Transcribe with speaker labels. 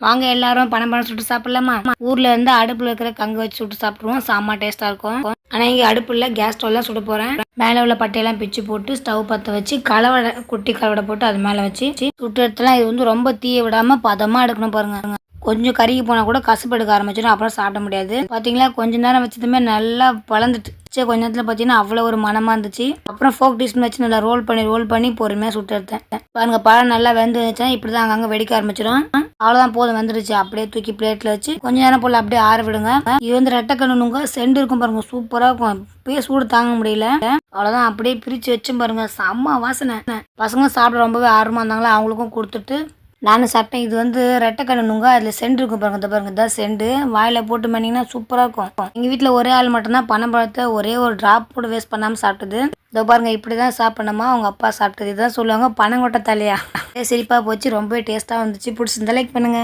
Speaker 1: வாங்க எல்லாரும் பணம் பணம் சுட்டு சாப்பிடலாமா? ஊர்ல இருந்து அடுப்புல இருக்கிற கங்கு வச்சு சுட்டு சாப்பிடுவோம் சாமா டேஸ்டா இருக்கும். ஆனா இங்க அடுப்புல கேஸ் ஸ்டவ்லாம் சுட போறேன். மேல உள்ள பட்டையெல்லாம் பிச்சு போட்டு ஸ்டவ் பத்த வச்சு கலவடை குட்டி கலவடை போட்டு அது மேல வச்சு சுட்டு எடுத்துலாம். இது வந்து ரொம்ப தீய விடாம பதமா எடுக்கணும் பாருங்க. கொஞ்சம் கருகி போனா கூட கசப்பு எடுக்க ஆரம்பிச்சிடும். அப்புறம் சாப்பிட முடியாது. பாத்தீங்களா? கொஞ்ச நேரம் வச்சதுமே நல்லா பழந்துட்டு சரி, கொஞ்ச நேரத்துல பாத்தீங்கன்னா அவ்வளவு ஒரு மனமா இருந்துச்சு. அப்புறம் ஃபோக் டிஷ்னு வச்சு நல்லா ரோல் பண்ணி ரோல் பண்ணி பொறுமையா சுட்டு எடுத்தேன். பாருங்க பழம் நல்லா வெந்து வந்துச்சுன்னா இப்படிதான் அங்கங்க வெடிக்க ஆரம்பிச்சிடும். அவ்வளவுதான் போதும் வந்துருச்சு. அப்படியே தூக்கி பிளேட்ல வச்சு கொஞ்ச நேரம் போல அப்படியே ஆற விடுங்க. இது வந்து ரெட்டை கண்ணுங்க செண்டு இருக்கும் பாருங்க சூப்பரா இருக்கும். இப்பயே சூடு தாங்க முடியல. அவ்வளவுதான் அப்படியே பிரிச்சு வச்சும் பாருங்க. செம்ம வாசனை. பசங்க சாப்பிட ரொம்பவே ஆர்வமா இருந்தாங்களா அவங்களுக்கும் கொடுத்துட்டு. நானும் சாப்பிட்டேன். இது வந்து ரெட்டை நுங்க அதில் செண்டு இருக்கும் பாருங்க இந்த பாருங்க இதான் செண்டு. வாயில் போட்டு பண்ணிங்கன்னா சூப்பராக இருக்கும். எங்கள் வீட்டில் ஒரே ஆள் மட்டும்தான் பனம்பழத்தை ஒரே ஒரு ட்ராப் கூட வேஸ்ட் பண்ணாமல் சாப்பிட்டது. இதோ பாருங்க இப்படி தான் சாப்பிடணுமா? அவங்க அப்பா சாப்பிட்டது. இதுதான் சொல்லுவாங்க பனங்கொட்டை தலையா? சிரிப்பாக போச்சு. ரொம்பவே டேஸ்ட்டாக வந்துச்சு. பிடிச்சிருந்தா லைக் பண்ணுங்க.